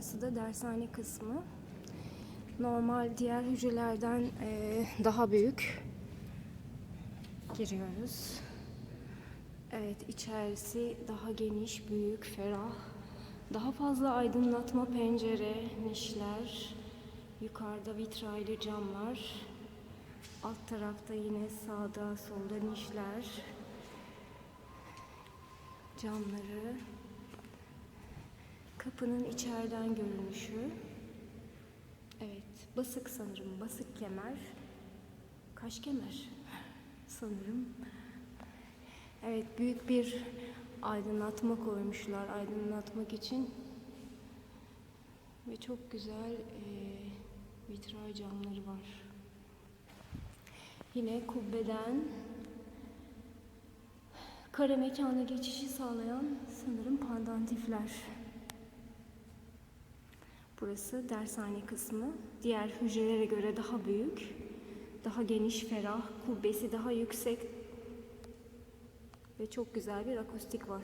Burası da dershane kısmı. Normal diğer hücrelerden eee, daha büyük. Giriyoruz. Evet, içerisi daha geniş, büyük, ferah. Daha fazla aydınlatma pencere, nişler. Yukarıda vitraylı camlar. Alt tarafta yine sağda solda nişler. Camları. Kapının içeriden görünüşü. Evet, basık sanırım. Basık kemer. Kaş kemer sanırım. Evet, büyük bir aydınlatma koymuşlar aydınlatmak için. Ve çok güzel eee vitray camları var. Yine kubbeden kare mekana geçişi sağlayan sanırım pandantifler. Burası dershane kısmı. Diğer hücrelere göre daha büyük, daha geniş, ferah, kubbesi daha yüksek ve çok güzel bir akustik var.